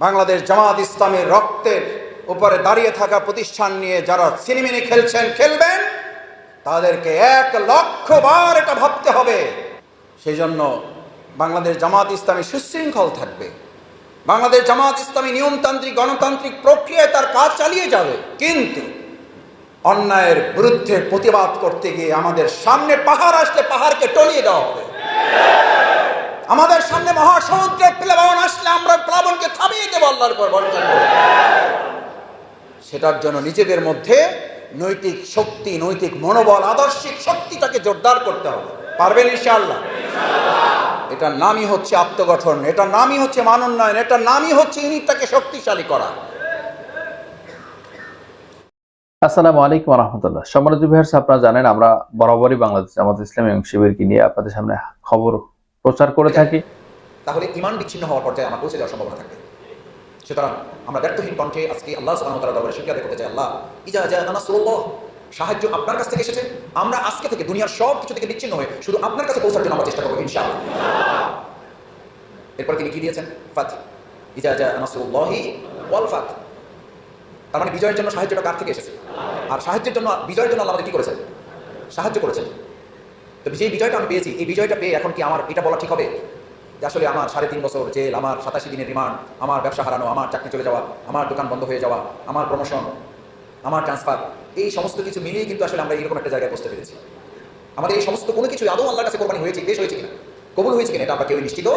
বাংলাদেশ জামাত ইসলামের রক্তের উপরে দাঁড়িয়ে থাকা প্রতিষ্ঠান নিয়ে যারা সিনেমিনি খেলছেন, খেলবেন, তাদেরকে এক লক্ষ বার এটা ভাবতে হবে। সেই জন্য বাংলাদেশ জামাত ইসলামী সুশৃঙ্খল থাকবে। বাংলাদেশ জামাত ইসলামী নিয়মতান্ত্রিক, গণতান্ত্রিক প্রক্রিয়ায় তার কাজ চালিয়ে যাবে। কিন্তু অন্যায়ের বিরুদ্ধে প্রতিবাদ করতে গিয়ে আমাদের সামনে পাহাড় আসলে পাহাড়কে টলিয়ে দেওয়া হবে। আমাদের সামনে মহাসমুদ্রের প্লাবন আসলে আমরা প্লাবনকে থামিয়ে দেবো আল্লাহর উপর করে। সেটার জন্য নিজেদের মধ্যে নৈতিক শক্তি নৈতিক মনোবল আদর্শিক শক্তিটাকে জোরদার করতে হবে। পারবেন ইনশাআল্লাহ? এটার নামই হচ্ছে আত্মগঠন এটার নামই হচ্ছে মানোন্নয়ন এটার নামই হচ্ছে ইউনিটটাকে শক্তিশালী করা। আসসালামু আলাইকুম রহমতুল্লাহ সম্মানিত ভিউয়ার্স আপনারা জানেন আমরা বরাবরই বাংলাদেশ আমাদের ইসলামী এবং শিবিরকে নিয়ে আপনাদের সামনে খবর প্রচার করে থাকি। তাহলে ইমান বিচ্ছিন্ন হওয়ার পর্যায়ে আমার পৌঁছে যাওয়ার সম্ভাবনা থাকবে। সুতরাং আমরা ব্যর্থহীন কণ্ঠে আজকে আল্লাহ সুবহানাহু দরবারে করতে চাই। আল্লাহ, ইজা সাহায্য আপনার কাছ থেকে এসেছে। আমরা আজকে থেকে দুনিয়ার সব কিছু থেকে বিচ্ছিন্ন হয়ে শুধু আপনার কাছে পৌঁছার জন্য আমরা চেষ্টা করব, ইনশাআল্লাহ। এরপর তিনি কি দিয়েছেন? ফাত, ইজা জা নাসরুল্লাহি ওয়াল ফাত। তার মানে বিজয়ের জন্য সাহায্যটা কার থেকে এসেছে? আর সাহায্যের জন্য, বিজয়ের জন্য আল্লাহ আমাদের কি করেছেন? সাহায্য করেছেন। তো যে বিজয়টা আমি পেয়েছি, এই বিজয়টা পেয়ে এখন কি আমার এটা বলা ঠিক হবে? যে আসলে আমার সাড়ে তিন বছর জেল, আমার সাতাশি দিনের রিমান্ড, আমার ব্যবসা হারানো, আমার চাকরি চলে যাওয়া, আমার দোকান বন্ধ হয়ে যাওয়া, আমার প্রমোশন আমার ট্রান্সফার এই সমস্ত কিছু মিলিয়ে কিন্তু আসলে আমরা এরকম একটা জায়গায় বসতে পেরেছি। আমাদের এই সমস্ত কোনো কিছু আদৌ আল্লাহর কাছে কোরবানি হয়েছে বেশ হয়েছে কিনা? কবুল হয়েছে কিনা? এটা আমরা কেউ নিশ্চিত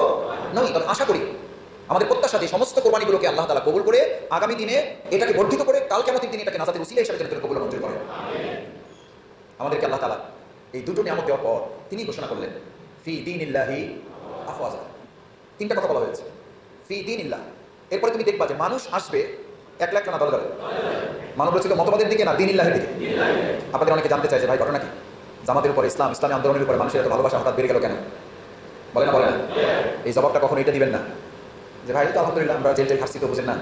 নই, তবে আশা করি আমাদের প্রত্যাশা যে সমস্ত কোরবানিগুলোকে আল্লাহ তালা কবুল করে আগামী দিনে এটাকে বর্ধিত করে কাল কেমন দিন এটাকে নাজাতের উসিলা হিসাবে তিনি কবুল মঞ্জুর করেন আমাদেরকে আল্লাহ তালা এই দুটো নিয়ামত দেওয়ার পর তিনি ঘোষণা করলেন, ফি দিন ইল্লাহি আফওয়াজা। তিনটা কথা বলা হয়েছে। ফি দিন ইল্লাহ এরপরে তুমি দেখবা যে মানুষ আসবে এক লাখ না দলে দলে। মানব রচিত মতবাদের দিকে না দিন ইল্লাহের দিকে। আপনাদের অনেকে জানতে চাই যে ভাই, ঘটনা কি? জামাতের উপরে ইসলাম, ইসলামী আন্দোলনের উপরে মানুষের এত ভালোবাসা হঠাৎ বেড়ে গেল কেন? বলে না বলে না। এই জবাবটা কখনো এটা দিবেন না। যে ভাই তো আলহামদুলিল্লাহ, আমরা জেল জেল খাচ্ছি তো, বুঝেন না।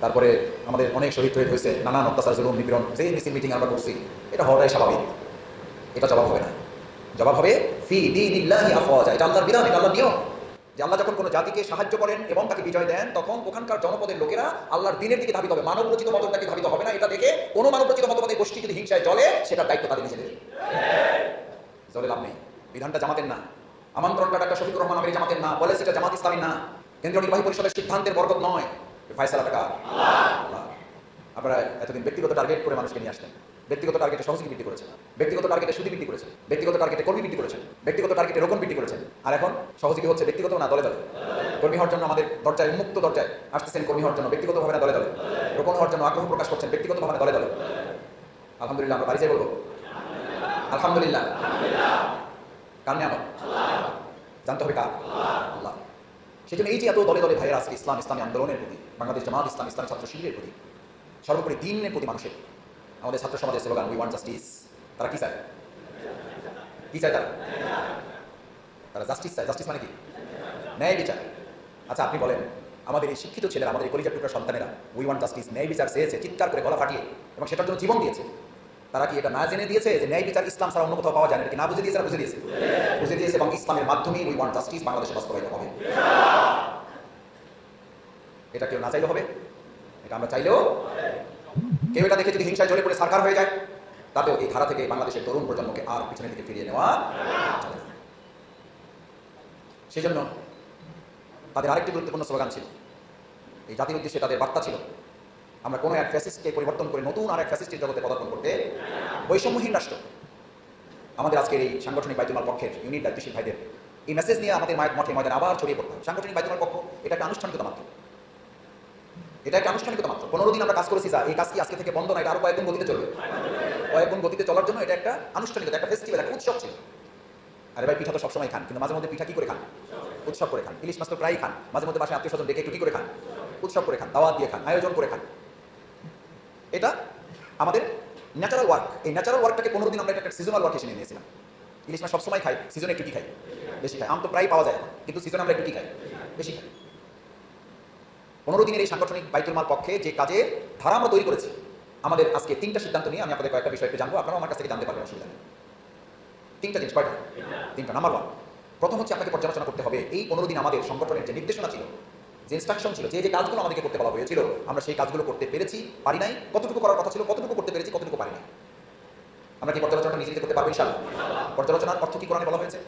তারপরে আমাদের অনেক শহীদ হয়ে হয়েছে, নানান অত্যাচার, জুলুম, নিপীড়ন যে মিছিল, মিটিং আমরা করছি, এটা হওয়াটাই স্বাভাবিক। এটা জবাব হবে না। জবাব হবে, ফি দিনিল্লাহি আফওয়াজা। এটা আল্লাহর বিধান, এটা আল্লাহর নিয়ম। যে আল্লাহ যখন কোনো জাতিকে সাহায্য করেন এবং তাকে বিজয় দেন, তখন ওখানকার জনপদের লোকেরা আল্লাহর দিনের দিকে ধাবিত হবে। মানব রচিত মতটাকে ধাবিত হবে না। এটা দেখে কোনো মানব রচিত মতবাদের গোষ্ঠী যদি হিংসায় চলে সেটার দায়িত্ব তাদের নিজেদের। চলে লাভ নেই। বিধানটা জামাতের না। আমন্ত্রণটা একটা শফিকুর রহমান আমির জামাতের না। বলে সেটা জামাত ইসলামী না। কেন্দ্রীয় নির্বাহী পরিষদের সিদ্ধান্তের বরকত নয়। ফায়সালা টাকা। আপনারা এতদিন ব্যক্তিগত টার্গেট করে মানুষকে নিয়ে আসতেন ব্যক্তিগত টার্গেটে সহযোগী বৃদ্ধি করেছেন, ব্যক্তিগত টার্গেটে সুদী বৃদ্ধি করেছেন, ব্যক্তিগত টার্গেটে কর্মী বৃদ্ধি করেছেন, ব্যক্তিগত টার্গেটে রোপণ বৃদ্ধি করেছেন। আর এখন সহযোগী হচ্ছে ব্যক্তিগত না দলে দলে। কর্মী হওয়ার জন্য আমাদের দরজায় উন্মুক্ত দরজায় আসতেছেন কর্মী হওয়ার জন্য ব্যক্তিগতভাবে না দলে দলে। রোপণ হওয়ার জন্য আগ্রহ প্রকাশ করছেন ব্যক্তিগতভাবে না দলে দলে। আলহামদুলিল্লাহ, আমরা বাড়ি যাই বলব। আলহামদুলিল্লাহ। কার নিয়ামত? জানতে হবে কার? আল্লাহ। সেজন্য এই যে এত দলে দলে ভাইয়ের আজকে ইসলাম, ইসলামী আন্দোলনের প্রতি, বাংলাদেশ জামাত ইসলাম, ইসলামী ছাত্র শিবিরের প্রতি, সর্বোপরি দিনের প্রতি মানুষের আমাদের ছাত্র সমাজের স্লোগান উই ওয়ান্ট জাস্টিস তারা কি চায়? কি চায় তারা? তারা জাস্টিস চায়। জাস্টিস মানে কি? ন্যায় বিচার। আচ্ছা আপনি বলেন, আমাদের এই শিক্ষিত ছেলেরা, আমাদের এই কলিজার টুকরা সন্তানেরা উই ওয়ান্ট জাস্টিস ন্যায় বিচার চেয়েছে, চিৎকার করে গলা ফাটিয়ে, এবং সেটার জন্য জীবন দিয়েছে। তারা কি এটা না জেনে দিয়েছে যে ন্যায় বিচার ইসলাম ছাড়া অন্য কোথাও পাওয়া যায় না? কি না বুঝে দিয়েছে বুঝে দিয়েছে? বুঝে দিয়েছে এবং ইসলামের মাধ্যমে উই ওয়ান্ট জাস্টিস বাংলাদেশে বাস্তবায়িত হবে। এটা কেউ না চাইলেও হবে। এটা আমরা চাইলেও কেউ এটা দেখে যদি হিংসায় জ্বলে পড়ে সরকার হয়ে যায়, তাতেও এই ধারা থেকে বাংলাদেশের তরুণ প্রজন্মকে আর পিছনের দিকে ফিরিয়ে নেওয়া সেই জন্য তাদের আরেকটি গুরুত্বপূর্ণ স্লোগান ছিল। এই জাতির উদ্দেশ্যে তাদের বার্তা ছিল, আমরা কোনো এক ফ্যাসিস্টকে পরিবর্তন করে নতুন আর এক ফ্যাসিস্টের জগতে পদার্পণ করতে বৈষম্যহীন রাষ্ট্র। আমাদের আজকের এই সাংগঠনিক বাইতুমাল পক্ষের ইউনিট দায়িত্বশীল ভাইদের এই মেসেজ নিয়ে আমাদের মায়ের মঠে ময়দান আবার ছড়িয়ে পড়তে সাংগঠনিক বাইতুমাল পক্ষ, এটা একটা আনুষ্ঠানিকতা মাত্র। এটা একটা আনুষ্ঠানিকতা মাত্র। পনেরো দিন আমরা কাজ করেছি যা, এই কাজ কি আজকে থেকে বন্ধ না, এটা আরও কয়েকগুণ গতিতে চলবে? কয়েকগুণ গতিতে চলার জন্য এটা একটা আনুষ্ঠানিকতা, একটা ফেস্টিভ্যাল একটা উৎসব ছিল। আরে ভাই, পিঠা তো সবসময় খান, কিন্তু মাঝে মধ্যে পিঠা কি করে খান? উৎসব করে খান, ইলিশ মাছ তো প্রায়ই খান। মাঝে মধ্যে বাসায় আত্মীয় স্বজন ডেকে একটু কি করে খান? উৎসব করে খান, দাওয়াত দিয়ে খান, আয়োজন করে খান। এটা আমাদের ন্যাচারাল ওয়ার্ক এই ন্যাচারাল ওয়ার্কটাকে পনেরো দিন আমরা একটা সিজনাল ওয়ার্ক হিসেবে নিয়েছিলাম। ইলিশ মাছ সবসময় খাই সিজনে একটু কি খাই? বেশি খাই। আম তো প্রায় পাওয়া যায় কিন্তু সিজনে আমরা একটু কি খাই? বেশি খাই। পনেরো দিনের এই সাংগঠনিক বাইতুল মাল পক্ষে যে কাজে ধারা আমরা তৈরি করেছি, আমাদের আজকে তিনটা সিদ্ধান্ত নিয়ে আমি আপনাদের কয়েকটা বিষয় একটু জানব। আপনারাও আমার কাছ থেকে জানতে পারবেন, অসুবিধা তিনটা জিনিস, কয়টা? তিনটা। নাম্বার ওয়ান প্রথম হচ্ছে আপনাকে পর্যালোচনা করতে হবে, এই পনেরো দিন আমাদের সংগঠনের যে নির্দেশনা ছিল, যে ইনস্ট্রাকশন ছিল, যে যে কাজগুলো আমাদেরকে করতে বলা হয়েছিল, আমরা সেই কাজগুলো করতে পেরেছি, পারি নাই, কতটুকু করার কথা ছিল, কতটুকু করতে পেরেছি, কতটুকু পারি নাই। আমরা কি পর্যালোচনাটা নিজে করতে পারব ইনশাআল্লাহ? পর্যালোচনার অর্থ কি কোরআনে বলা হয়েছে?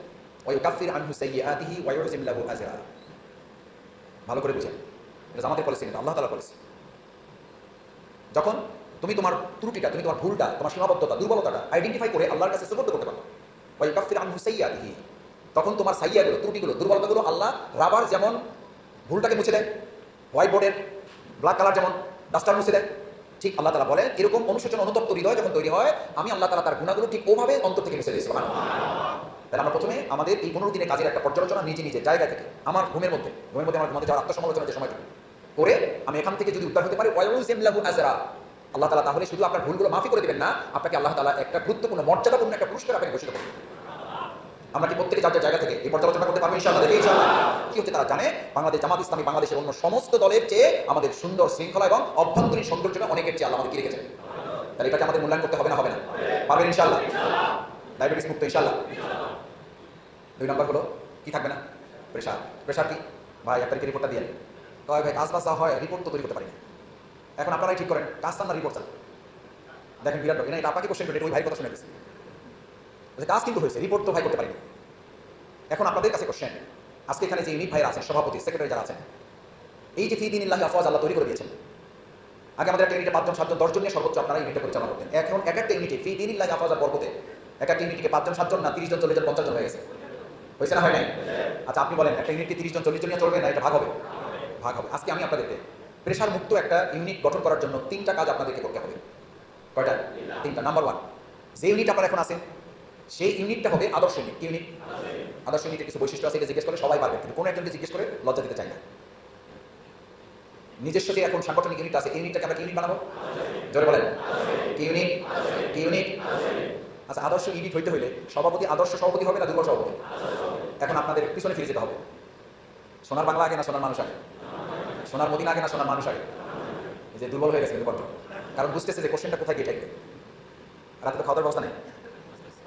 ভালো করে বুঝেন। এটা আমাদের পলিসি না আল্লাহ তাআলা পলিসি যখন তুমি তোমার ত্রুটিটা, তুমি তোমার ভুলটা, তোমার সীমাবদ্ধতা, দুর্বলতাটা আইডেন্টিফাই করে আল্লাহর কাছে সুপর্দ করতে পারো। সাইয়্যাতিহি তখন তোমার সাইয়াগুলো, ত্রুটিগুলো, দুর্বলতাগুলো আল্লাহ রাবার যেমন ভুলটাকে মুছে দেয়, হোয়াইট বোর্ডের ব্ল্যাক কালার যেমন ডাস্টার মুছে দেয়, ঠিক আল্লাহ তালা বলেন এরকম অনুশোচন, অনুতপ্ত হৃদয় যখন তৈরি হয়, আমি আল্লাহ তালা তার গুণাগুলো ঠিক ওভাবে অন্তর থেকে মুছে দিয়েছি তাহলে আমরা প্রথমে আমাদের এই পনেরো দিনের কাজের একটা পর্যালোচনা নিজে নিজে জায়গা থেকে, আমার ঘুমের মধ্যে ঘুমের মধ্যে আমার ঘুমাতে যাওয়ার আত্মসমালোচনা যে সময়টা করে আমি এখান থেকে যদি উদ্ধার হতে পারি আল্লাহ তালা তাহলে শুধু আপনার ভুলগুলো মাফি করে দেবেন না, আপনাকে আল্লাহ তালা একটা গুরুত্বপূর্ণ, মর্যাদাপূর্ণ একটা পুরস্কার আপনাকে ঘোষিত করবেন। আমরা কি প্রত্যেকে যার জায়গা থেকে এই পর্যালোচনা করতে পারব? ইনশাআল্লাহ ইনশাআল্লাহ। কি হচ্ছে তারা জানে? বাংলাদেশ জামাত ইসলামী বাংলাদেশের অন্য সমস্ত দলের চেয়ে আমাদের সুন্দর শৃঙ্খলা এবং অভ্যন্তরীণ সৌন্দর্যটা অনেকের চেয়ে আল্লাহ আমাদের কি রেখেছেন। তাহলে এটাকে আমাদের মূল্যায়ন করতে হবে না হবে না? পারবেন ইনশাআল্লাহ? ডায়াবেটিস মুক্ত, ইনশাআল্লাহ। দুই নম্বর হলো, কি থাকবে না? প্রেশার। প্রেশার কি? ভাই তারিখে রিপোর্টটা দিয়ে তবে ভাই, কাজ যা হয় রিপোর্ট তো তৈরি করতে পারিনি। এখন আপনারাই ঠিক করেন, কাজ না রিপোর্ট চান দেখেন বিরাট ব্যাপার। এটা আপনাকে কোশ্চেন করে এটা ওই ভাইয়ের কথা শুনে গেছে। কাজ কিন্তু হয়েছে রিপোর্ট তো ভাই করতে পারিনি। এখন আপনাদের কাছে কোশ্চেন আজকে এখানে যে ইউনিট ভাইরা আছেন, সভাপতি সেক্রেটারি যারা আছেন, এই যে ফি দিন ইল্লাহি আফওয়াজ আল্লাহ তৈরি করে দিয়েছেন, আগে আমাদের একটা ইউনিটে পাঁচজন, সাতজন, দশজন নিয়ে সর্বোচ্চ আপনারা ইউনিটে পরিচালনা করতেন এখন এক একটা ইউনিটে ফি দিন ইল্লাহি আফওয়াজ বরকতে, এক একটা ইউনিটকে পাঁচজন, সাতজন না তিরিশ জন, চল্লিশ জন, পঞ্চাশ জন হয়ে গেছে? হয়েছে না, হয় নাই? আচ্ছা আপনি বলেন, একটা ইউনিটকে তিরিশ জন, চল্লিশ জন নিয়ে চলবে না, এটা ভাগ হবে? ভাগ হবে। আজকে আমি আপনাদেরকে প্রেশার মুক্ত একটা ইউনিট গঠন করার জন্য তিনটা কাজ আপনাদেরকে করতে হবে। কয়টা? তিনটা। নাম্বার ওয়ান যে ইউনিট আপনারা এখন আছে, সেই ইউনিটটা হবে আদর্শ ইউনিট ইউনিট আদর্শ ইউনিটের কিছু বৈশিষ্ট্য আছে এটা জিজ্ঞেস করে সবাই পারবে, কিন্তু কোনো একজনকে জিজ্ঞেস করে লজ্জা দিতে চাই না। নিজস্ব যে এখন সাংগঠনিক ইউনিট আছে ইউনিটটাকে আমরা ইউনিট বানাবো? জোরে বলেন। কি ইউনিট কি ইউনিট আচ্ছা আদর্শ ইউনিট হইতে হইলে সভাপতি আদর্শ সভাপতি হবে না দুর্বল সভাপতি? এখন আপনাদের পিছনে ফিরে যেতে হবে। সোনার বাংলা আগে না সোনার মানুষ আগে? সোনার মদিনা আগে না সোনার মানুষ আগে। যে দুর্বল হয়ে গেছে কিন্তু কারণ বুঝতেছে যে কোশ্চেনটা কোথায় গিয়ে থাকবে রাতে তো খাওয়া দাওয়ার ব্যবস্থা নেই।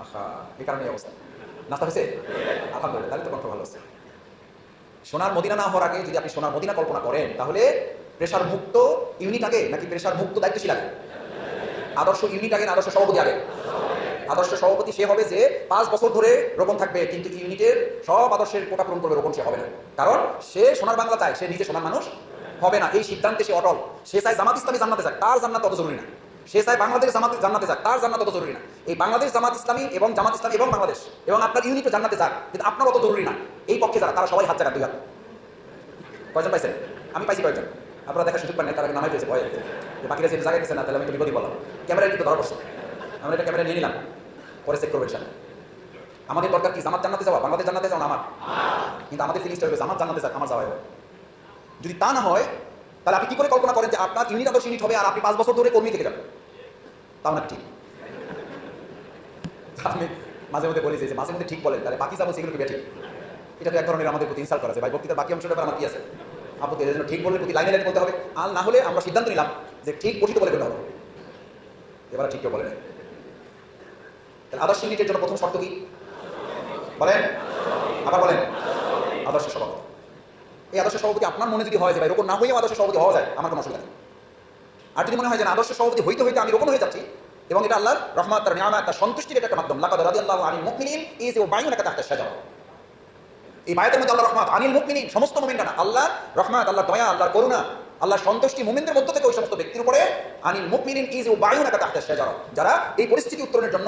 আহা, এই কারণে এই অবস্থা। নাস্তা হয়েছে? আলহামদুলিল্লাহ, তাহলে তো কণ্ঠ ভালো হচ্ছে। সোনার মদিনা না হওয়ার আগে যদি আপনি সোনার মদিনা কল্পনা করেন, তাহলে প্রেশার মুক্ত ইউনিট আগে নাকি প্রেশার মুক্ত দায়িত্বশীল আগে? আদর্শ ইউনিট আগে আদর্শ সভাপতি আগে? আদর্শ সভাপতি সে হবে যে পাঁচ বছর ধরে রোপণ থাকবে, কিন্তু ইউনিটের সব আদর্শের কোটা পূরণ করবে, রোপণ সে হবে না। কারণ সে সোনার বাংলা চায়, সে নিজে সোনার মানুষ হবে না, এই সিদ্ধান্তে সে অটল। সে চায় জামাত ইসলামী জান্নাতে যাক, তার জান্নাত তত জরুরি না। সে চায় বাংলাদেশ জামাত জান্নাতে যাক, তার জান্নাত তত জরুরি না। এই বাংলাদেশ জামাত ইসলামী এবং জামাত ইসলামী এবং বাংলাদেশ এবং আপনার ইউনিটও জান্নাতে যাক, কিন্তু আপনার অত জরুরি না। এই পক্ষে যারা, তারা সবাই হাত জায়গা দুই হাত। কয়জন পাইছেন? আমি পাইছি কয়জন? আপনারা দেখার সুযোগ পান তার নামাই পেয়েছে, ভয় যে বাকিরা যে জায়গায় গেছে না, তাহলে আমি একটু বিপদই ক্যামেরায় কিন্তু ধরা পড়ছে। আমরা এটা ক্যামেরা নিয়ে নিলাম। পরে চেক করবেন সামনে। আমাদের দরকার কি? জামাত জান্নাতে যাওয়া, বাংলাদেশ জান্নাতে যাওয়া আমার? কিন্তু আমাদের ফিলিংসটা হবে জামাত জান্নাতে যাক, আমার যাওয়া হবে যদি তা না হয়, তাহলে আপনি কি করে কল্পনা করেন যে আপনার ইউনিট আদর্শ ইউনিট হবে আর আপনি পাঁচ বছর ধরে কর্মী থেকে যাবেন? তাও না ঠিক? আমি মাঝে মধ্যে বলি যে মাঝে মধ্যে ঠিক বলেন, তাহলে বাকি যাব সেগুলো ঠিক এটা তো এক ধরনের আমাদের প্রতি ইনসাল্ট করা আছে। ভাই, বক্তৃতার বাকি অংশটা আমার কি আছে? আপত্তি এর জন্য ঠিক বললে প্রতি লাইনে লাইনে বলতে হবে। আর না হলে আমরা সিদ্ধান্ত নিলাম যে ঠিক গঠিত বলে ফেলতে হবে। এবার ঠিক কেউ বলে না তাহলে আদর্শ ইউনিটের জন্য প্রথম শর্ত কি? বলেন? আবার বলেন। আদর্শ সভাপতি এই আদর্শ সভাপতি আপনার মনে যদি হয় যে ভাই রোপণ না হয়েও আদর্শ সভাপতি হওয়া যায়, আমার কোনো অসুবিধা নেই। আর যদি মনে হয় যে আদর্শ সভাপতি হইতে হইতে আমি রোপণ হয়ে যাচ্ছি, এবং এটা আল্লাহর রহমাত, তার নিয়ামত, তার সন্তুষ্টির একটা মাধ্যম, লাকাদ রাদিয়াল্লাহু আনিল মুমিনিন ইজ ও বাইন বাইনাকা তাহতা শাজারা। এই মায়াতের মধ্যে আল্লাহ রহমাত, আনিল মুমিনিন, সমস্ত মুমিনরা না আল্লাহ রহমাত, আল্লাহর দয়া, আল্লাহর করুণা, আল্লাহর সন্তুষ্টি মুমিনদের মধ্য থেকে ওই সমস্ত ব্যক্তির উপরে আনিল মুমিনিন ইজ ও বাইনাকা তাহতা শাজারা, যারা এই পরিস্থিতি উত্তরণের জন্য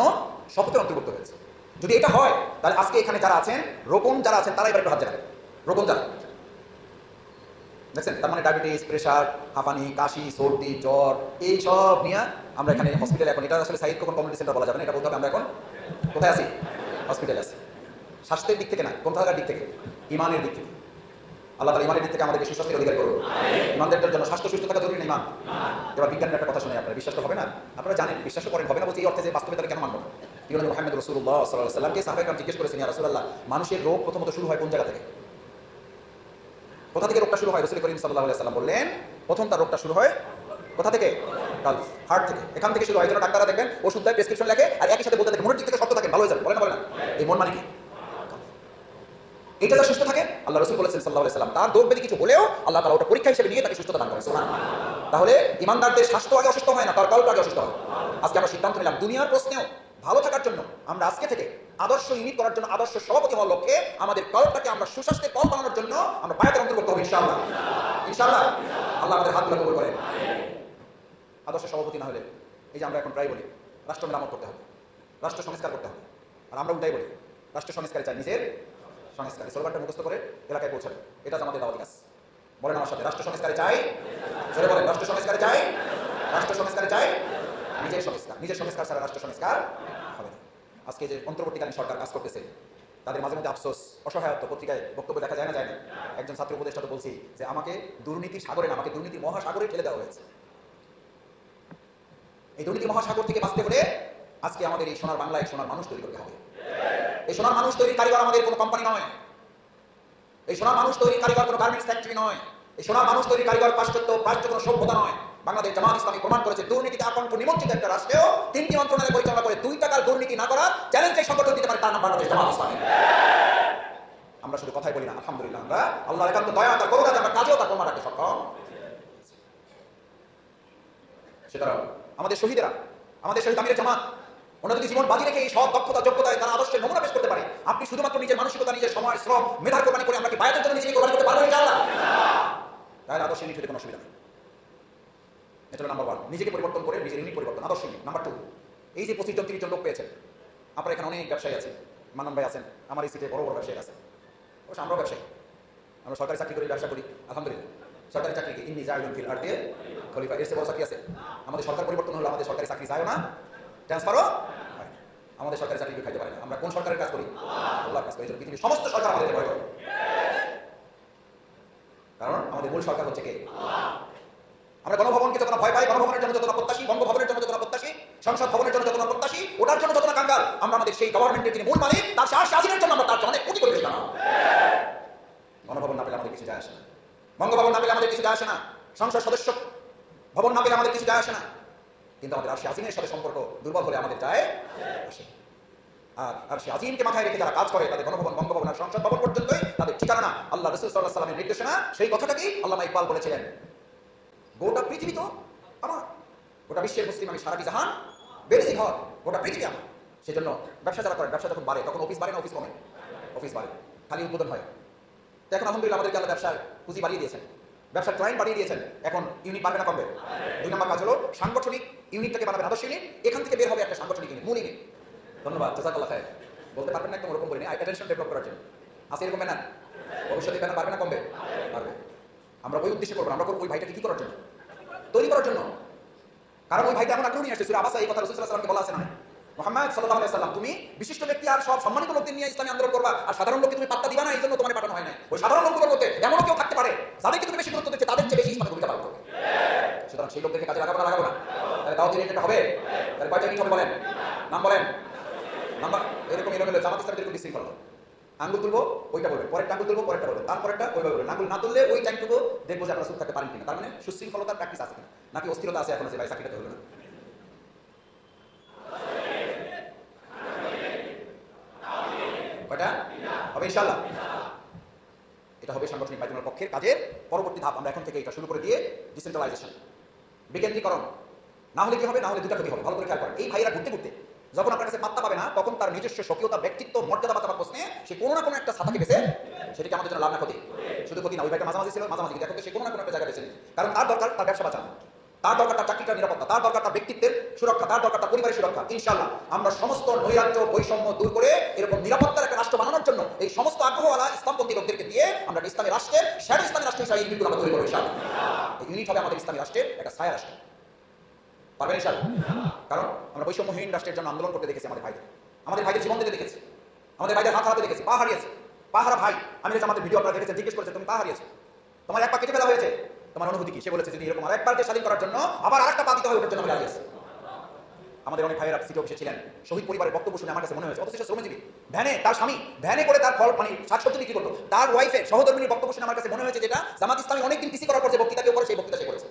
শপথের অন্তর্ভুক্ত হয়েছে। যদি এটা হয়, তাহলে আজকে এখানে যারা আছেন রোপণ যারা আছেন, তারা এবার একটু হাত জানাবেন রোপণ যারা দেখছেন তার মানে ডায়াবেটিস প্রেশার হাঁপানি কাশি সর্দি জ্বর এই সব নিয়ে আমরা এখানে হসপিটালে এখন। এটা আসলে সাইড কখন কমিউনিটি সেন্টার বলা যাবে না এটা বলতে হবে আমরা এখন। কোথায় আছি? হসপিটালে আছি। স্বাস্থ্যের দিক থেকে না কোন থাকার দিক থেকে ইমানের দিক থেকে। আল্লাহ তালা ইমানের দিক থেকে আমাদেরকে সুস্বাস্থ্যের অধিকার করুন ইমানদের জন্য স্বাস্থ্য সুস্থ থাকা জরুরি না ইমান। এবার বিজ্ঞানের একটা কথা শুনে আপনারা বিশ্বাস তো হবে না? আপনারা জানেন বিশ্বাস করেন হবে না বলছি এই অর্থে যে বাস্তবে তাহলে কেন মানবো না? কি বলেন মোহাম্মদ রসুল্লাহ সাল্লাহ সাল্লামকে সাহাবাইকার জিজ্ঞেস করেছেন? ইয়া রাসূলুল্লাহ মানুষের রোগ প্রথমত শুরু হয় কোন জায়গা থেকে? কোথা থেকে রোগটা শুরু হয়? রসুল করিম সাল্লাহ সাল্লাম বললেন, প্রথম তার রোগটা শুরু হয় কোথা থেকে? হার্ট থেকে। এখান থেকে শুরু হয়। জন্য ডাক্তাররা দেখবেন, ওষুধ দেয় প্রেসক্রিপশন লেখে, আর একই সাথে বলতে থাকে মনের দিক থেকে সত্য থাকেন, ভালো হয়ে যাবে বলেন না, বলে না। এই মন মানে কি? এটা সুস্থ থাকে, আল্লাহ রসুল বলেছেন সাল্লাহ সাল্লাম, তার দৌড় বেদি কিছু বলেও আল্লাহ তালা ওটা পরীক্ষা হিসেবে নিয়ে তাকে সুস্থতা দান করে। তাহলে ইমানদারদের স্বাস্থ্য আগে অসুস্থ হয় না, তার কল্প আগে অসুস্থ হয়। আজকে আমরা সিদ্ধান্ত নিলাম, দুনিয়ার প্রশ্নেও ভালো থাকার জন্য আমরা আজকে থেকে আদর্শ ইউনিট করার জন্য আদর্শ সভাপতি হওয়ার লক্ষ্যে আমাদের কল্পটাকে আমরা সুস্বাস্থ্যে কল বানানোর জন্য আমরা বায়াতের অন্তর্ভুক্ত হব ইনশাআল্লাহ। ইনশাআল্লাহ। আল্লাহ আমাদের হাতগুলো কবুল করেন। আদর্শ সভাপতি না হলে, এই যে আমরা এখন প্রায় বলি রাষ্ট্র মেরামত করতে হবে, রাষ্ট্র সংস্কার করতে হবে। আর আমরা উল্টাই বলি, রাষ্ট্র সংস্কারে চাই নিজের সংস্কারে। স্লোগানটা মুখস্থ করে এলাকায় পৌঁছাবে। এটা আমাদের দাওয়াতি কাজ। বলেন আমার সাথে, রাষ্ট্র সংস্কারে চাই জোরে বলেন, রাষ্ট্র সংস্কারে চাই রাষ্ট্র সংস্কারে চাই নিজের সংস্কার নিজের সংস্কার ছাড়া রাষ্ট্র সংস্কার হবে না। আজকে যে অন্তর্বর্তীকালীন সরকার কাজ করতেছে, তাদের মাঝে মধ্যে আফসোস, অসহায়ত্ব পত্রিকায় বক্তব্য দেখা যায় না যায় না। একজন ছাত্র উপদেষ্টা তো বলছি যে, আমাকে দুর্নীতির সাগরে না, আমাকে দুর্নীতির মহাসাগরে ঠেলে দেওয়া হয়েছে। এই দুর্নীতি মহাসাগর থেকে বাঁচতে হলে আজকে আমাদের এই সোনার বাংলায় সোনার মানুষ তৈরি করতে হবে। এই সোনার মানুষ তৈরি কারিগর আমাদের কোনো কোম্পানি নয়। এই সোনার মানুষ তৈরি কারিগর কোনো গার্মেন্টস ফ্যাক্টরি নয়। এই সোনার মানুষ তৈরি কারিগর পাশ্চাত্য প্রাচ্য কোনো সভ্যতা নয়। বাংলাদেশ জামাত ইসলামী প্রমাণ করেছে, দুর্নীতিতে আকণ্ঠ নিমজ্জিত একটা রাষ্ট্রেও তিনটি মন্ত্রণালয় পরিচালনা করে দুই টাকার দুর্নীতি না করার চ্যালেঞ্জ সংগঠন দিতে পারে তার নাম বাংলাদেশ জামাত ইসলামী। আমরা শুধু কথাই বলি না, আলহামদুলিল্লাহ, আমরা আল্লাহর একান্ত দয়া, তার করুণা আমরা কাজেও তার প্রমাণ রাখতে সক্ষম। সুতরাং আমাদের শহীদেরা, আমাদের শহীদ আমিরের জামাত, ওনারা যদি জীবন বাজি রেখে এই সব দক্ষতা, যোগ্যতায় তারা আদর্শের নমুনা পেশ করতে পারে, আপনি শুধুমাত্র নিজের মানসিকতা, নিজের সময়, শ্রম, মেধার কোরবানি করে আমরা কি বায়াতের জন্য নিজেকে কোরবানি করতে পারব ইনশাআল্লাহ? তাহলে আদর্শ হতে কোনো অসুবিধা নেই। এটা নাম্বার ওয়ান নিজেকে পরিবর্তন করে নিজের ইউনিট পরিবর্তন। আদর্শ ইউনিট নাম্বার টু এই যে পঁচিশ জন, তিরিশ জন লোক পেয়েছেন আপনার এখানে অনেক ব্যবসায়ী আছে। মানন ভাই আছেন, আমার এই সিটে বড় বড় ব্যবসায়ী আছে অবশ্য আমরাও ব্যবসায়ী। আমরা সরকারি চাকরি করে, ব্যবসা করি, আলহামদুলিল্লাহ। সরকারি চাকরি কি? ইন্নি জায়গন ফিল আর দিয়ে খলিফা। এর বড় চাকরি আছে। আমাদের সরকার পরিবর্তন হলো, আমাদের সরকারি চাকরি যায়ও না ট্রান্সফারও আমাদের সরকারি চাকরি খাইতে পারে না। আমরা কোন সরকারের কাজ করি? আল্লাহর কাজ করি। পৃথিবীর সমস্ত সরকার আমাদের ভয় করে। কারণ আমাদের মূল সরকার হচ্ছে কে? আমরা গণভবনকে যতটা ভয় পাই, গণভবনের জন্য যতটা প্রত্যাশী, বঙ্গভবনের জন্য যতটা প্রত্যাশী, সংসদ ভবনের জন্য যতটা প্রত্যাশী, ওটার জন্য যতটা কাঙ্গাল, আমরা আমাদের সেই গভর্নমেন্টের যিনি মূল মালিক, তার শাহ শাসনের জন্য আমরা তার অনেক কোটি বেশি জানাব গণভবন না পেলে আমাদের কিছু যায় আসে না। বঙ্গভবন না পেলে আমাদের কিছু যায় আসে না। সংসদ সদস্য ভবন না পেলে আমাদের কিছু যায় আসে না। কিন্তু আমাদের আরশি আজিমের সাথে সম্পর্ক দুর্বল হলে আমাদের যায় আসে। আর আর সে আজিমকে মাথায় রেখে যারা কাজ করে, তাদের গণভবন, বঙ্গভবন আর সংসদ ভবন পর্যন্তই তাদের ঠিকানা আল্লাহ রসুল সাল্লাহ সাল্লামের নির্দেশনা, সেই কথাটাকেই আল্লাহ ইকবাল বলেছিলেন? গোটা পৃথিবী তো আমার। গোটা বিশ্বের মুসলিম আমি সারাটি জাহান? বেড়েছি ঘর। গোটা পৃথিবী আমার। সেজন্য ব্যবসা যারা করেন ব্যবসা যখন বাড়ে, তখন অফিস বাড়ে না অফিস কমে? অফিস বাড়ে। খালি উদ্বোধন হয়। তো এখন আলহামদুলিল্লাহ আমাদেরকে আল্লাহ ব্যবসার পুঁজি বাড়িয়ে দিয়েছেন। ব্যবসার ক্লায়েন্ট বাড়িয়ে দিয়েছেন। এখন ইউনিট বাড়বে না, কমবে। দুই নম্বর কাজ হলো সাংগঠনিক ইউনিটটাকে বানাবেন আদর্শ ইউনিট এখান থেকে বের হবে একটা সাংগঠনিক ইউনিট মূল ইউনিট ধন্যবাদ জাজাকাল্লাহ খায় বলতে পারবেন না একদম ওরকম বলিনি। অ্যাটেনশন ডেভেলপ করার জন্য। আছে এরকম ব্যানার ভবিষ্যতে ব্যানার পারবে না, কমবে? পারবে আমরা ওই উদ্দেশ্যে করব আমরা করব ওই ভাইটাকে কি করার জন্য? তৈরি করার জন্য। কারণ ওই ভাইটা এমন আগ্রহ নিয়ে আসছে আবাসা, এই কথা রসুল বলা আছে না। মোহাম্মদ সাল্লাহ সাল্লাম তুমি বিশিষ্ট ব্যক্তি আর সব সম্মানিত লোকদের নিয়ে ইসলামী আন্দোলন করবা, আর সাধারণ লোককে তুমি পাত্তা দিবা না এই জন্য তোমার পাঠানো হয় না ওই সাধারণ লোকগুলোর মধ্যে এমনও কেউ থাকতে পারে, যাদেরকে তুমি বেশি গুরুত্ব দিচ্ছে, তাদের চেয়ে বেশি ইসলামে ভূমিকা পালন করবে। সুতরাং সেই লোকদেরকে কাজে লাগাবো না লাগাবো না। তাহলে তাও এটা হবে। তাহলে কয়টা ইউনিট হবে বলেন? নাম বলেন? নাম্বার? এরকম এরকম জামাত ইসলাম এরকম আঙ্গুল তুলবো, ওইটা বলবে। পরের আঙ্গুল তুলবো, পরেরটা বলবে। তারপরেরটা ওইভাবে বলবে। আঙ্গুল না তুললে ওই টাইমটুকু দেখব যে আপনারা সুখ থাকতে পারেন কিনা। তার মানে সুশৃঙ্খলতার প্র্যাকটিস আছে কিনা নাকি অস্থিরতা আছে এখন যে ভাই চাকরিটা হলো না? হবে ইনশাল্লাহ এটা হবে সাংগঠনিক কাজের পরবর্তী আমরা এখন থেকে এটা শুরু করে দিয়ে না হলে কি হবে? না হলে ভালো করে খেয়াল করেন। এই ভাইয়েরা ঘুরতে ঘুরতে যখন আপনার কাছে পাত্তা পাবে না, তখন তার নিজস্ব স্বকীয়তা, ব্যক্তিত্ব, মর্যাদা পাতা প্রশ্নে, সে কোনো না কোনো একটা সাথাকে বেছে, সেটাকে আমাদের জন্য লাভ না, ক্ষতি। শুধু ক্ষতি না, ওই ভাইটা মাঝামাঝি ছিল, মাঝামাঝি দেখো সে কোনো না কোনো একটা জায়গা নিবে। কারণ তার দরকার তার ব্যবসা বাঁচানো, তার দরকার তার চাকরিটার নিরাপত্তা, তার দরকার তার ব্যক্তিত্বের সুরক্ষা, তার দরকার তার পরিবারের সুরক্ষা। ইনশাল্লাহ আমরা সমস্ত নৈরাজ্য, বৈষম্য দূর করে এরকম নিরাপত্তার একটা রাষ্ট্র বানানোর জন্য এই সমস্ত আগ্রহওয়ালা ইসলামপন্থী লোকদেরকে দিয়ে আমরা ইসলামী রাষ্ট্রের সেরা ইসলামী রাষ্ট্র হিসাবে ইউনিটগুলো আমরা তৈরি করব ইনশাল্লাহ ইউনিট হবে আমাদের ইসলামী রাষ্ট্রের একটা ছায়া রাষ্ট্র। পারবেন ইনশাল্লাহ কারণ আমরা বৈষম্যহীন রাষ্ট্রের জন্য আন্দোলন করতে দেখেছি আমাদের ভাইদের। আমাদের ভাইদের জীবন দিতে দেখেছি। আমাদের ভাইদের হাত হারাতে দেখেছি। পা হারিয়েছে। পা হারা ভাই, আমি আমাদের ভিডিও আপনারা দেখেছেন, জিজ্ঞেস করেছে তুমি পা হারিয়েছে? তোমার এক পা কেটে ফেলা হয়েছে। তোমার অনুভূতি কি? সে বলেছে, যদি এরকম আরেকবারকে স্বাধীন করার জন্য আবার আরেকটা পা দিতে হয়, ওটার জন্য আমি আছি। আমাদের অনেক ভাইয়েরা সিটি অফিসে ছিলেন। শহীদ পরিবারের বক্তব্য শুনে আমার কাছে মনে হয়েছে, অথচ শ্রমজীবী। ভ্যানে, তার স্বামী, ভ্যানে করে তার ফল মানে শাকসবজি বিক্রি করতো। তার ওয়াইফের সহধর্মিনীর বক্তব্য শুনে আমার কাছে মনে হয়েছে যেটা জামাত ইসলামী অনেকদিন পিসি করার পর যে বক্তৃতা কেউ করে সেই বক্তৃতা সে করেছে।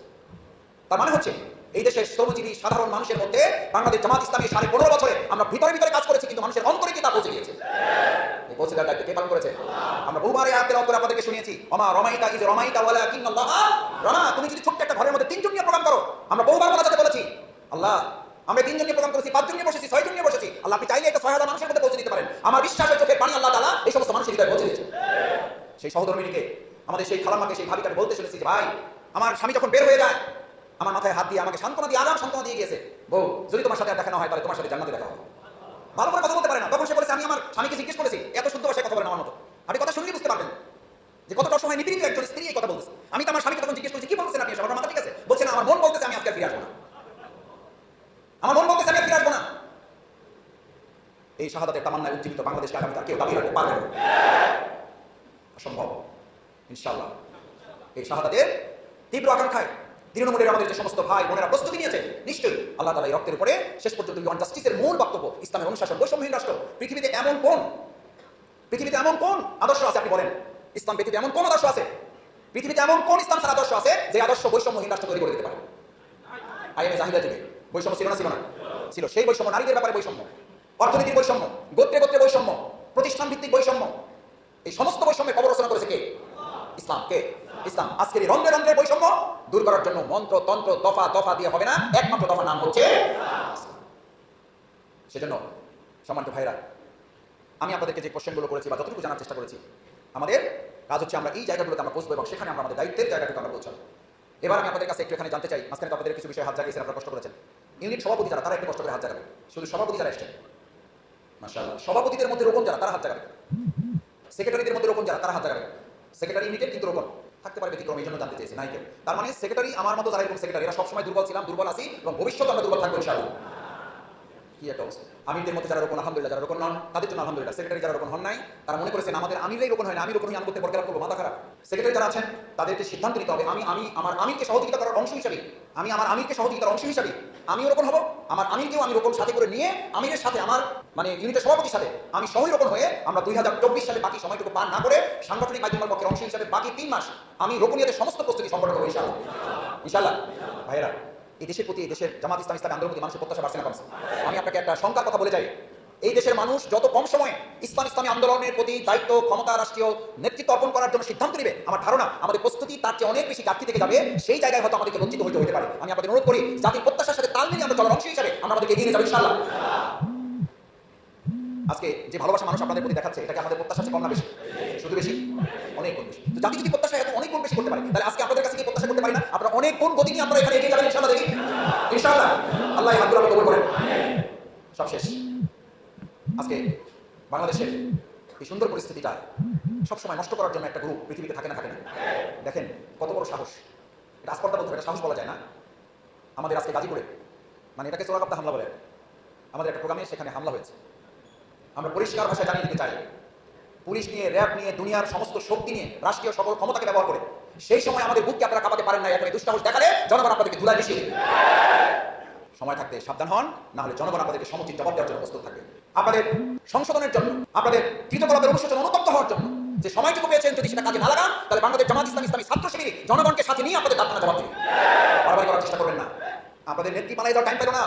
তার মানে হচ্ছে এই দেশের শ্রমজীবী সাধারণ মানুষের মধ্যে বাংলাদেশ জামাত ইসলামী সাড়ে পনেরো বছরে আমরা ভিতরে ভিতরে কাজ করেছি, কিন্তু মানুষের অন্তরে কি তা পৌঁছে গিয়েছে? পৌঁছে দেওয়ার দায়িত্ব কে পালন করেছে? আমরা বহুবার এই আয়াত তেলাওয়াত আপনাদেরকে শুনিয়েছি অমা রমাইতা ইজ রমাইতা ওয়ালা কিন্নাল্লাহ রমা, তুমি যদি ছোট্ট একটা ঘরের মধ্যে তিনজন নিয়ে প্রোগ্রাম করো, আমরা বহুবার বলা যাতে বলেছি, আল্লাহ, আমরা তিনজন নিয়ে প্রোগ্রাম করেছি, পাঁচজন নিয়ে বসেছি, ছয়জন নিয়ে বসেছি, আল্লাহ, আপনি চাইলে এটা ছয় হাজার মানুষের মধ্যে পৌঁছে দিতে পারেন। আমার বিশ্বাসের চোখে পানি আল্লাহ তালা এই সমস্ত মানুষের হৃদয়ে পৌঁছে দিয়েছে। সেই সহধর্মিনীকে, আমাদের সেই খালামাকে সেই ভাবিকাকে বলতে শুনেছি ভাই, আমার স্বামী যখন বের হয়ে যায় আমার মাথায় হাত দিয়ে আমাকে সান্ত্বনা দিয়ে আরাম সান্ত্বনা দিয়ে গিয়েছে। বউ, যদি তোমার সাথে আর দেখা না হয়, তাহলে তোমার সাথে জান্নাতে দেখা হবে। ভালো করে কথা বলতে পারে না। তখন সে বলেছে, আমি আমার স্বামীকে জিজ্ঞেস করেছি, এত শুদ্ধ ভাষায় কথা বলেন আমার মতো। আপনি কথা শুনলেই বুঝতে পারবেন যে কতটা সময় নিপীড়িত একজন স্ত্রী এই কথা বলতেছে। আমি তো আমার স্বামীকে তখন জিজ্ঞেস করেছি, কি বলছেন আপনি? এসব? আমার মাথা ঠিক আছে। বলছেন আমার মন বলতেছে, আমি আজকে ফিরে আসব না। আমার মন বলতেছে, আমি ফিরে আসব না। এই শাহাদাতের তামান্নায় উজ্জীবিত বাংলাদেশকে আগামী কেউ দাবি রাখতে পারবে অসম্ভব। ইনশাল্লাহ এই শাহাদাতের তীব্র আকাঙ্ক্ষায় তৃণমূলের আমাদের যে সমস্ত ভাই, বোনেরা প্রস্তুতি নিয়েছে, নিশ্চয়ই আল্লাহ তালা এই রক্তের উপরে শেষ পর্যন্ত জাস্টিসের মূল বক্তব্য, ইসলামের অনুশাসন, বৈষম্যহীন রাষ্ট্র, পৃথিবীতে এমন কোন, পৃথিবীতে এমন কোন আদর্শ আছে আপনি বলেন? ইসলাম পৃথিবীতে এমন কোন আদর্শ আছে? পৃথিবীতে এমন কোন ইসলাম ছাড়া আদর্শ আছে যে আদর্শ বৈষম্যহীন রাষ্ট্র তৈরি করে দিতে পারে? জাহিদা যুগে বৈষম্য ছিল না ছিল না। ছিল। সেই বৈষম্য নারীদের ব্যাপারে বৈষম্য, অর্থনীতির বৈষম্য, গোত্রে গোত্রে বৈষম্য প্রতিষ্ঠান ভিত্তিক বৈষম্য, এই সমস্ত বৈষম্যের কবর রচনা করেছে কে? ইসলাম কে ইসলাম। আজকের রন্ধ্রে রন্ধ্রের বৈষম্য দূর করার জন্য মন্ত্র, তন্ত্র, দফা দফা দিয়ে হবে না। একমাত্র দফা নাম হচ্ছে সেজন্য, সম্মানিত ভাইরা আমি আপনাদেরকে যে কোশ্চেনগুলো করেছি বা যতটুকু জানার চেষ্টা করেছি, আমাদের কাজ হচ্ছে আমরা এই জায়গাগুলোতে আমরা পৌঁছবো এবং সেখানে আমরা আমাদের দায়িত্বের জায়গাটুকু আমরা পৌঁছাবো। এবার আমি আপনাদের কাছে একটু এখানে জানতে চাই, মাঝখানে আপনাদের কিছু বিষয়ে হাত জাগিয়েছেন আপনারা কষ্ট করেছেন। ইউনিট সভাপতি যারা, তারা একটু কষ্ট করে হাত জাগাবে। শুধু সভাপতি যারা এসছেন। সভাপতিদের মধ্যে রোপণ যারা, তারা হাত জাগাবে। সেক্রেটারিদের মধ্যে রোপণ যারা, তারা হাত জাগাবে। সেক্রেটারি ইউনিটের কিন্তু রোপণ থাকতে পারে ব্যতিক্রম এই জন্য জানতে চেয়েছে নাই কেউ তার মানে সেক্রেটারি আমার মতো যারা এরকম সেক্রেটারি এরা সবসময় দুর্বল ছিলাম, দুর্বল আছি, এবং ভবিষ্যতে আমরা দুর্বল থাকব, ইনশাআল্লাহ। কি একটা অবস্থা? আমিরদের মধ্যে যারা রোপণ আলহামদুলিল্লাহ যারা রোপণ নন, তাদের জন্য আলহামদুলিল্লাহ সেক্রেটারি যারা রোপণ হন নাই, তারা মনে করেছেন আমাদের আমিরাই রোপণ হয় না আমি রোপণ আমি করতে বরকরার করব, মাথা খারাপ। সেক্রেটারি যারা আছেন, তাদেরকে সিদ্ধান্ত নিতে হবে, আমি আমি, আমার আমিরকে সহযোগিতা করার অংশ হিসাবে, আমি আমার আমিরকে সহযোগিতার অংশ হিসাবে, আমিও রোপণ হব, আমার আমিরকেও আমি রোপণ সাথে করে নিয়ে, আমিরের সাথে আমার মানে ইউনিটের সভাপতির সাথে আমি সহই রোপণ হয়ে আমরা দুই হাজার চব্বিশ সালে বাকি সময়টুকু পার না করে সাংগঠনিক মাধ্যমের পক্ষের অংশ হিসাবে বাকি তিন মাস আমি রোপণীয়দের সমস্ত প্রস্তুতি সম্পন্ন করব, ইনশাআল্লাহ। ইনশাআল্লাহ। ভাইয়েরা এই দেশের প্রতি এই দেশের জামাত ইসলাম ইসলামী আন্দোলন প্রতি মানুষের প্রত্যাশা বাড়ছে না কমছে। আমি আপনাকে একটা শঙ্কার কথা বলে যাই। এই দেশের মানুষ যত কম সময়ে ইসলাম ইসলামী আন্দোলনের প্রতি দায়িত্ব, ক্ষমতা, রাষ্ট্রীয় নেতৃত্ব অর্পণ করার জন্য সিদ্ধান্ত নেবে, আমার ধারণা আমাদের প্রস্তুতি তার চেয়ে অনেক বেশি ঘাটতি থেকে যাবে, সেই জায়গায় হয়তো আমাদেরকে লজ্জিত হইতে হতে পারে। আমি আপনাদের অনুরোধ করি, জাতির প্রত্যাশার সাথে তাল মিলিয়ে আমরা চলার অংশ হিসাবে আমরা আমাদেরকে এগিয়ে নিয়ে যাব ইনশাআল্লাহ। আজকে যে ভালোবাসা মানুষ আপনাদের প্রতি দেখাচ্ছে, এটাকে আমাদের প্রত্যাশা আছে কম না বেশি? শুধু বেশি? অনেক গুণ বেশি। তো জাতি যদি প্রত্যাশা এত অনেক গুণ বেশি করতে পারে, তাহলে আজকে আপনাদের কাছে কি প্রত্যাশা করতে পারি না? আপনারা অনেক কোন গতি নিয়ে আপনারা এখানে এগিয়ে যাবেন দেখি। আল্লাহ হাতগুলো আপনি কবুল করেন। সব শেষ। আজকে বাংলাদেশের এই সুন্দর পরিস্থিতিটা সবসময় নষ্ট করার জন্য একটা গ্রুপ পৃথিবীতে থাকে না থাকে না। দেখেন কত বড় সাহস। এটা আস্পর্ধা বলতে সাহস বলা যায় না। আমাদের আজকে গাজীপুরে মানে এটাকে চোরাকাপ্তা হামলা বলে। আমাদের একটা প্রোগ্রামে সেখানে হামলা হয়েছে। আমরা পরিষ্কার ভাষায় জানিয়ে দিতে চাই, পুলিশ নিয়ে, র্যাব নিয়ে, দুনিয়ার সমস্ত শক্তি নিয়ে, রাষ্ট্রীয় সকল ক্ষমতাকে ব্যবহার করে, সেই সময় আমাদের বুককে আপনারা কাঁপাতে পারেন না এই দুঃসাহস দেখালে জনগণ আপনাদেরকে ধুলা মিশিয়ে। সময় থাকতে সাবধান হন, না হলে জনগণ আপনাদেরকে সমুচিত জবাব দেওয়ার জন্য প্রস্তুত থাকবে। আপনাদের সংশোধনের জন্য, আপনাদের কৃতকলাপের অনুশোচন অনুতপ্ত হওয়ার জন্য, যে সময়টুকু পেয়েছেন, যদি সেটা কাজে না লাগান, তাহলে বাংলাদেশ জামাত ইসলাম, ইসলামী ছাত্র শিবির জনগণকে সাথে নিয়ে আপনাদের দাঁড়ানো জবাব দেবে। বারবার করার চেষ্টা করবেন না। আপনাদের নেত্রী পালাই দেওয়ার টাইম পেল না।